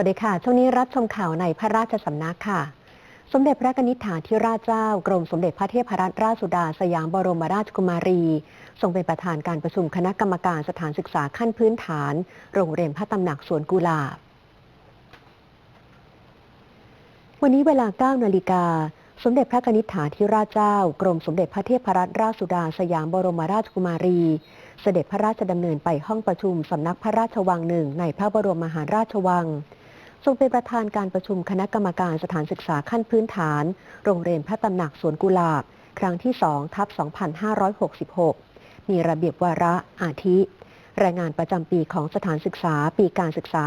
วัสดีค่ะ ช่วงนี้รับชมข่าวในพระราชสำนักค่ะ สมเด็จพระนิธิฐาธิราชเจ้า กรมสมเด็จพระเทพรัตนราชสุดาสยามบรมราชกุมารี ทรงเป็นประธานการประชุมคณะกรรมการสถานศึกษาขั้นพื้นฐาน โรงเรียนพระตำหนักสวนกุหลาบ วันนี้เวลา 9 นาฬิกาสมเด็จพระนิธิฐาธิราชเจ้า กรมสมเด็จพระเทพรัตนราชสุดาสยามบรมราชกุมารี เสด็จพระราชดำเนินไปห้องประชุมสำนักพระราชวังหนึ่งในพระบรมมหาราชวัง ทรงเป็นประธานการประชุมคณะกรรมการสถานศึกษาขั้นพื้นฐาน โรงเรียนพระตำหนักสวนกุหลาบ ครั้งที่2ทับ2566 มีระเบียบวาระอาทิ รายงานประจำปีของสถานศึกษาปีการศึกษา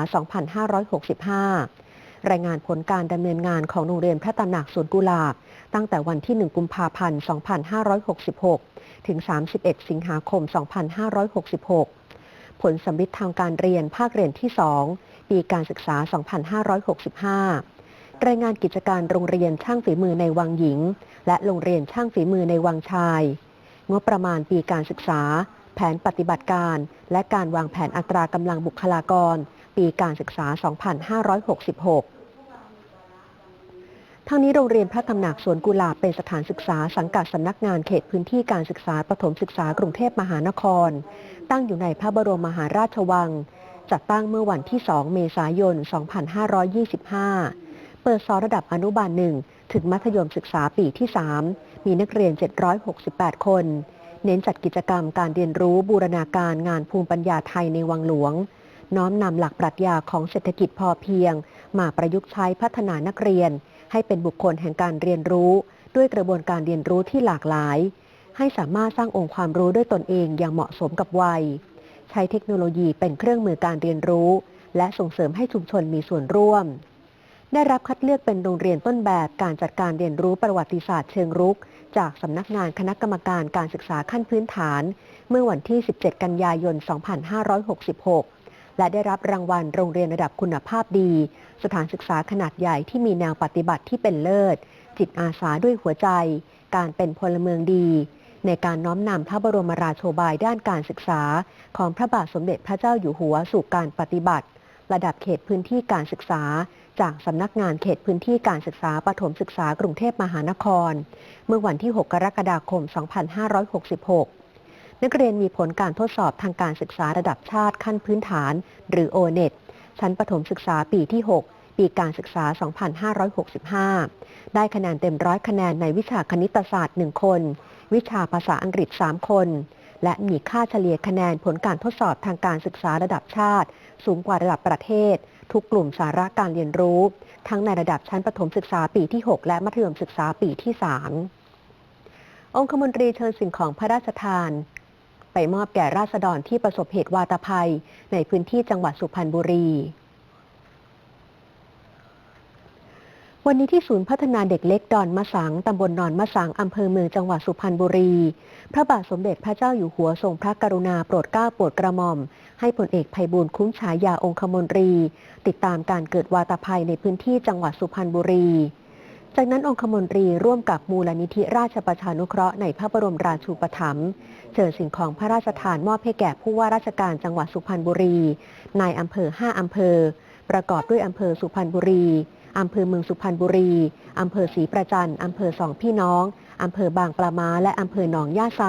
2565 รายงานผลการดำเนินงานของโรงเรียนพระตำหนักสวนกุหลาบ ตั้งแต่วันที่ 1 กุมภาพันธ์ 2566 ถึง 31 สิงหาคม 2566 ผลสำลิดทางการเรียนภาคเรียนที่ 2 ปีการศึกษา 2565 รายงานกิจการโรงเรียนช่างฝีมือในวังหญิง และโรงเรียนช่างฝีมือในวังชาย งบประมาณปีการศึกษา แผนปฏิบัติการ และการวางแผนอัตรากำลังบุคลากร ปีการศึกษา 2566 ทั้งนี้โรงเรียนพระตำหนักสวนกุหลาบเป็นสถานศึกษาสังกัดสำนักงานเขตพื้นที่การศึกษาประถมศึกษากรุงเทพมหานคร ตั้งอยู่ในพระบรมมหาราชวัง จัดตั้งเมื่อวันที่ 2 เมษายน 2525 เปิดสอนระดับอนุบาลหนึ่งถึงมัธยมศึกษาปีที่ 3 มีนักเรียน 768 คน เน้นจัดกิจกรรมการเรียนรู้บูรณาการงานภูมิปัญญาไทยในวังหลวง น้อมนำหลักปรัชญาของเศรษฐกิจพอเพียง มาประยุกต์ใช้พัฒนานักเรียน ให้เป็นบุคคลแห่งการเรียนรู้ ด้วยกระบวนการเรียนรู้ที่หลากหลาย ให้สามารถสร้างองค์ความรู้ด้วยตนเองอย่างเหมาะสมกับวัย ใช้เทคโนโลยีเป็นเครื่องมือการเรียนรู้ และส่งเสริมให้ชุมชนมีส่วนร่วม ได้รับคัดเลือกเป็นโรงเรียนต้นแบบการจัดการเรียนรู้ประวัติศาสตร์เชิงรุก จากสำนักงานคณะกรรมการการศึกษาขั้นพื้นฐาน เมื่อวันที่ 17 กันยายน 2566 และได้รับรางวัลโรงเรียนระดับคุณภาพดี สถานศึกษาขนาดใหญ่ที่มีแนวปฏิบัติที่เป็นเลิศ จิตอาสาด้วยหัวใจ การเป็นพลเมืองดี ในการน้อมนำพระบรมราโชบายด้านการศึกษา ของพระบาทสมเด็จพระเจ้าอยู่หัวสู่การปฏิบัติ ระดับเขตพื้นที่การศึกษา จากสำนักงานเขตพื้นที่การศึกษาปฐมศึกษากรุงเทพมหานคร เมื่อวันที่ 6 กรกฎาคม 2566 นักเรียนมีผลการทดสอบทางการศึกษาระดับชาติขั้นพื้นฐาน หรือ O-NET ชั้นประถมศึกษาปีที่ 6 ปีการศึกษา 2565 ได้คะแนนเต็มร้อยคะแนนในวิชาคณิตศาสตร์ 1 คน วิชาภาษาอังกฤษ 3 คน และมีค่าเฉลี่ยคะแนนผลการทดสอบทางการศึกษาระดับชาติ สูงกว่าระดับประเทศ ทุกกลุ่มสาระการเรียนรู้ ทั้งในระดับชั้นประถมศึกษาปีที่ 6 และมัธยมศึกษาปีที่ 3องคมนตรีเชิญสิ่งของพระราชทาน ไปมอบแก่ราษฎรที่ประสบเหตุวาตภัย ในพื้นที่จังหวัดสุพรรณบุรี วันนี้ที่ศูนย์พัฒนาเด็กเล็กดอนมะสังตำบลนอนมะสังอำเภอเมืองจังหวัดสุพรรณบุรี พระบาทสมเด็จพระเจ้าอยู่หัวทรงพระกรุณาโปรดเกล้าโปรดกระหม่อม ให้ผลเอกภัยบูลคุ้มฉายาองคมนตรี ติดตามการเกิดวาตภัยในพื้นที่จังหวัดสุพรรณบุรี จากนั้นองคมนตรีร่วมกับมูลนิธิราชประชานุเคราะห์ในพระบรมราชูปถัมภ์เชิญสิ่งของพระราชทานมอบให้แก่ผู้ว่าราชการจังหวัดสุพรรณบุรี นายอำเภอ 5 อำเภอ ประกอบด้วยอำเภอสุพรรณบุรี อำเภอเมืองสุพรรณบุรี อำเภอศรีประจัน อำเภอสองพี่น้อง อำเภอบางปลาม้า และอำเภอหนองย่าไซ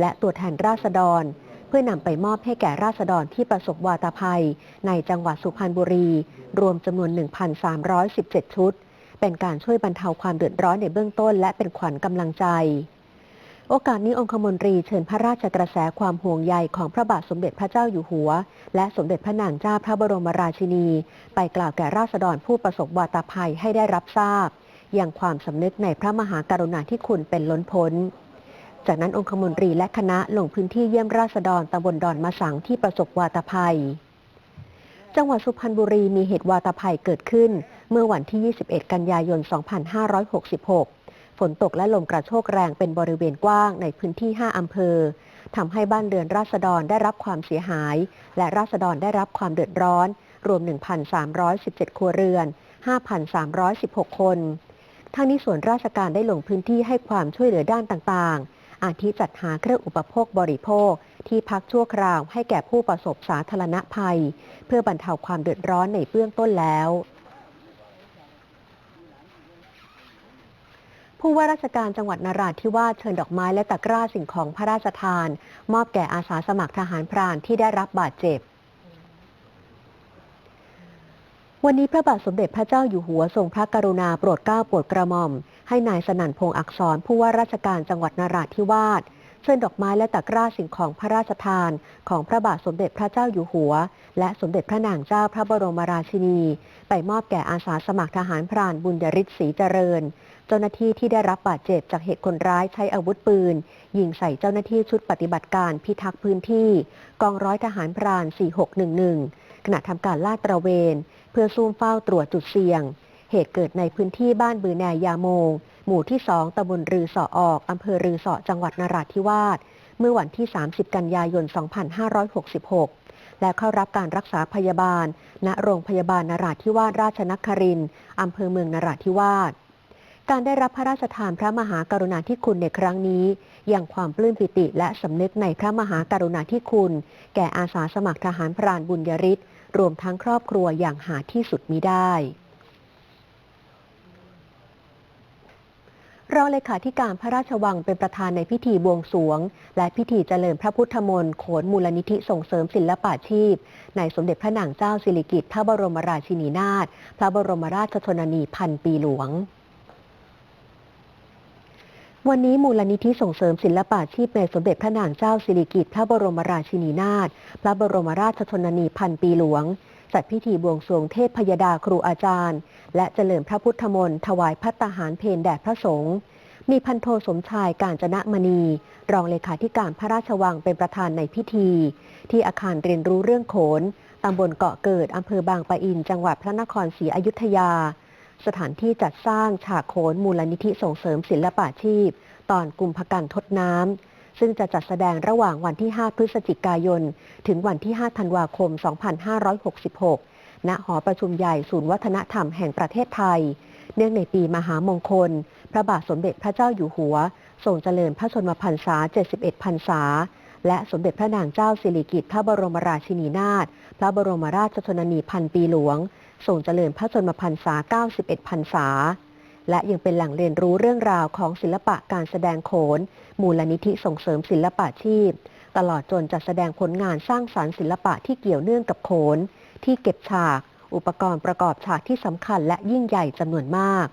และตัวแทนราษฎร เพื่อนำไปมอบให้แก่ราษฎรที่ประสบวาตภัย ในจังหวัดสุพรรณบุรี รวมจำนวน 1,317 ชุด เป็นการช่วยบรรเทาความเดือดร้อนในเบื้องต้น และเป็นขวัญกำลังใจ โอกาสนี้องคมนตรีเชิญพระราชกระแสความห่วงใยของพระบาทสมเด็จพระเจ้าอยู่หัว และสมเด็จพระนางเจ้าพระบรมราชินี ไปกล่าวแก่ราษฎรผู้ประสบวาตภัยให้ได้รับทราบ อย่างความสำนึกในพระมหากรุณาธิคุณเป็นล้นพ้นจากนั้นองคมนตรีและคณะลงพื้นที่เยี่ยมราษฎรตำบลดอนมะสังที่ประสบวาตภัย จังหวัดสุพรรณบุรีมีเหตุวาตภัยเกิดขึ้น เมื่อวันที่ 21 กันยายน 2566 ฝนตกและลมกระโชกแรงเป็นบริเวณกว้างในพื้นที่ 5 อำเภอทำให้บ้านเรือนราษฎรได้รับความเสียหาย และราษฎรได้รับความเดือดร้อน รวม 1,317 ครัวเรือน 5,316 คนทั้งนี้ส่วนราชการได้ลงพื้นที่ให้ความช่วยเหลือด้านต่างๆ อาทิจัดหาเครื่องอุปโภคบริโภค ที่พักชั่วคราวให้แก่ผู้ประสบสาธารณภัย เพื่อบรรเทาความเดือดร้อนในเบื้องต้นแล้ว ผู้ว่าราชการจังหวัดนราธิวาสเชิญดอกไม้และตะกร้าสิ่งของพระราชทาน มอบแก่อาสาสมัครทหารพรานที่ได้รับบาดเจ็บ วันนี้พระบาทสมเด็จพระเจ้าอยู่หัวทรงพระกรุณาโปรดเกล้าโปรดกระหม่อม ให้นายสนั่นพงษ์อักษร ผู้ว่าราชการจังหวัดนราธิวาสเชิญดอกไม้และตะกร้าสิ่งของพระราชทาน ของพระบาทสมเด็จพระเจ้าอยู่หัว และสมเด็จพระนางเจ้าพระบรมราชินี ไปมอบแก่อาสาสมัครทหารพรานบุญยริศศรีเจริญ เจ้าหน้าที่ที่ได้รับบาดเจ็บจากเหตุคนร้ายใช้อาวุธปืน ยิงใส่เจ้าหน้าที่ชุดปฏิบัติการพิทักษ์พื้นที่ กองร้อยทหารพราน 4611 ขณะทำการลาดตระเวน เพื่อซุ่มเฝ้าตรวจจุดเสี่ยง เหตุเกิดในพื้นที่บ้านบือแนยาโมง หมู่ที่ 2ตำบลรือสอออกอำเภอรือสอจังหวัดนราธิวาสเมื่อวันที่ 30 กันยายน 2566และเข้ารับการรักษาพยาบาล ณ โรงพยาบาลนราธิวาสราชนครินทร์อำเภอเมืองนราธิวาส การได้รับพระราชทานพระมหากรุณาธิคุณในครั้งนี้ อยังความปลื้มปิติและสำนึกในพระมหากรุณาธิคุณ แก่อาสาสมัครทหารพรานบุญยริศรวมทั้งครอบครัวอย่างหาที่สุดมิได้รองเลขาธิการพระราชวังเป็นประธานในพิธีบวงสวง และพิธีเจริญพระพุทธมนต์โขนมูลนิธิส่งเสริมศิลปาชีพ ในสมเด็จพระนางเจ้าสิริกิติ์พระบรมราชินีนาถพระบรมราชชนนีพันปีหลวง วันนี้มูลนิธิส่งเสริมศิลปาชีพในสมเด็จพระนางเจ้าสิริกิติ์พระบรมราชินีนาถ พระบรมราชชนนีพันปีหลวง จัดพิธีบวงสรวงเทพพยดาครูอาจารย์ และเจริญพระพุทธมนต์ถวายพัตตาหารเพนแด่พระสงฆ์ มีพันโทสมชายการจนะมณี รองเลขาธิการพระราชวังเป็นประธานในพิธี ที่อาคารเรียนรู้เรื่องโขนตำบลเกาะเกิดอำเภอบางปะอิน จังหวัดพระนครศรีอยุธยา สถานที่จัดสร้างฉากโขนมูลนิธิส่งเสริมศิลปาชีพ ตอนกุมภกันทดน้ำ ซึ่งจะจัดแสดงระหว่างวันที่ 5 พฤศจิกายน ถึงวันที่ 5 ธันวาคม 2566 ณ หอประชุมใหญ่ศูนย์วัฒนธรรมแห่งประเทศไทย เนื่องในปีมหามงคล พระบาทสมเด็จพระเจ้าอยู่หัว ทรงเจริญพระชนมพรรษา 71 พรรษาและสมเด็จพระนางเจ้าสิริกิติ์พระบรมราชินีนาถ พระบรมราชชนนีพันปีหลวง ทรงเจริญพระชนมพรรษา 91 พรรษา และยังเป็นแหล่งเรียนรู้เรื่องราวของศิลปะการแสดงโขน มูลนิธิส่งเสริมศิลปะชีพ ตลอดจนจัดแสดงผลงานสร้างสารรค์ศิลปะที่เกี่ยวเนื่องกับโขน ที่เก็บฉาก อุปกรณ์ประกอบฉากที่สำคัญและยิ่งใหญ่จำนวนมาก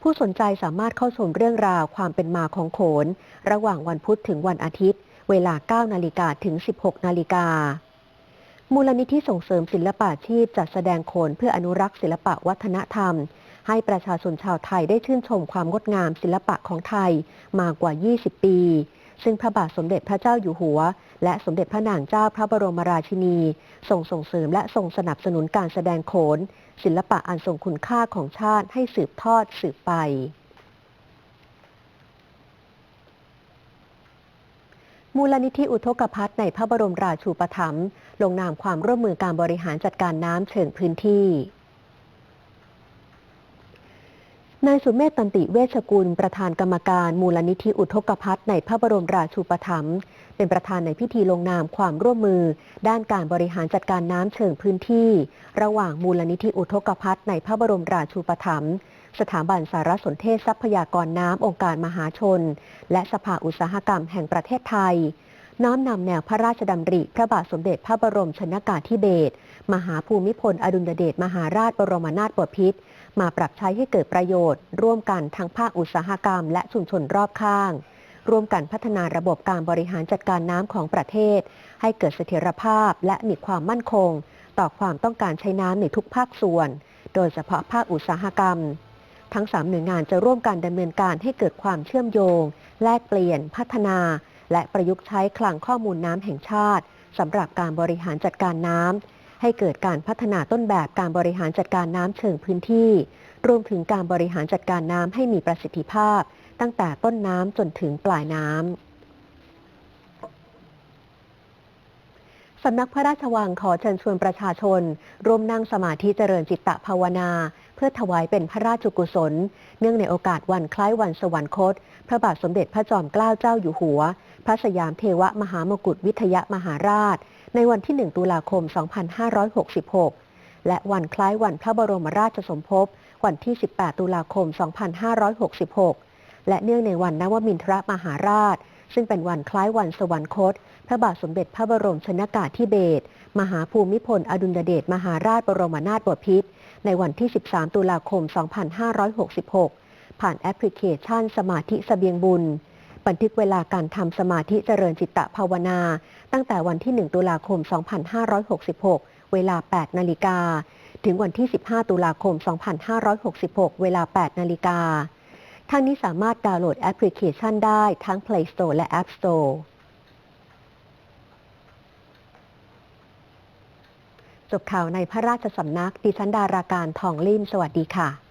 ผู้สนใจสามารถเข้าชมเรื่องราวความเป็นมาของโขน ระหว่างวันพุธถึงวันอาทิตย์ เวลา 9 นาฬิกาถึง 16 นาฬิกา มูลนิธิส่งเสริมศิลปาชีพจัดแสดงโขนเพื่ออนุรักษ์ศิลปะวัฒนธรรม ให้ประชาชนชาวไทยได้ชื่นชมความงดงามศิลปะของไทยมากว่า 20 ปี ซึ่งพระบาทสมเด็จพระเจ้าอยู่หัว และสมเด็จพระนางเจ้าพระบรมราชินีส่งส่งเสริมและส่งสนับสนุนการแสดงโขน ศิลปะอันทรงคุณค่าของชาติให้สืบทอดสืบไป มูลนิธิอุทกภัทในพระบรมราชูปถัมภ์ลงนามความร่วมมือการบริหารจัดการน้ำเชิงพื้นที่นายสุเมธตันติเวชกุล ประธานกรรมการมูลนิธิอุทกภัทในพระบรมราชูปถัมภ์เป็นประธานในพิธีลงนามความร่วมมือ ด้านการบริหารจัดการน้ำเชิงพื้นที่ ระหว่างมูลนิธิอุทกภัทในพระบรมราชูปถัมภ์ สถาบันสารสนเทศทรัพยากรน้ำองค์การมหาชน และสภาอุตสาหกรรมแห่งประเทศไทย น้อมนำแนวพระราชดำริ พระบาทสมเด็จพระบรมชนากาธิเบศรมหาภูมิพล อดุลยเดชมหาราชบรมนาถบพิตรมาปรับใช้ให้เกิดประโยชน์ ร่วมกันทั้งภาคอุตสาหกรรม และชุมชนรอบข้าง ร่วมกันพัฒนาระบบการบริหารจัดการน้ำของประเทศ ให้เกิดเสถียรภาพและมีความมั่นคง ต่อความต้องการใช้น้ำในทุกภาคส่วน โดยเฉพาะภาคอุตสาหกรรม ทั้งสามหน่วยงานจะร่วมกันดำเนินการให้เกิดความเชื่อมโยง แลกเปลี่ยน พัฒนา และประยุกต์ใช้คลังข้อมูลน้ำแห่งชาติสำหรับการบริหารจัดการน้ำให้เกิดการพัฒนาต้นแบบการบริหารจัดการน้ำเชิงพื้นที่ รวมถึงการบริหารจัดการน้ำให้มีประสิทธิภาพ ตั้งแต่ต้นน้ำจนถึงปลายน้ำ สำนักพระราชวังขอเชิญชวนประชาชน ร่วมนั่งสมาธิเจริญจิตตภาวนา เพื่อถวายเป็นพระราชกุศล เนื่องในโอกาสวันคล้ายวันสวรรคต พระบาทสมเด็จพระจอมเกล้าเจ้าอยู่หัว พระสยามเทวมหามกุฏวิทยมหาราช ในวันที่ 1 ตุลาคม 2566 และวันคล้ายวันพระบรมราชสมภพวันที่ 18 ตุลาคม 2566 และเนื่องในวันนวมินทรมหาราช ซึ่งเป็นวันคล้ายวันสวรรคต พระบาทสมเด็จพระบรมชนากาธิเบศรมหาภูมิพล อดุลยเดชมหาราชบรมนาถบพิตรในวันที่ 13 ตุลาคม 2566 ผ่านแอปพลิเคชันสมาธิเสบียงบุญ บันทึกเวลาการทำสมาธิเจริญจิตตภาวนา ตั้งแต่วันที่ 1 ตุลาคม 2566 เวลา 8 นาฬิกา ถึงวันที่ 15 ตุลาคม 2566 เวลา 8 นาฬิกา ทางนี้สามารถดาวน์โหลดแอปพลิเคชันได้ทั้ง Play Store และ App Store จบข่าวในพระราชสำนักดิฉันดาราการทองลิ่มสวัสดีค่ะ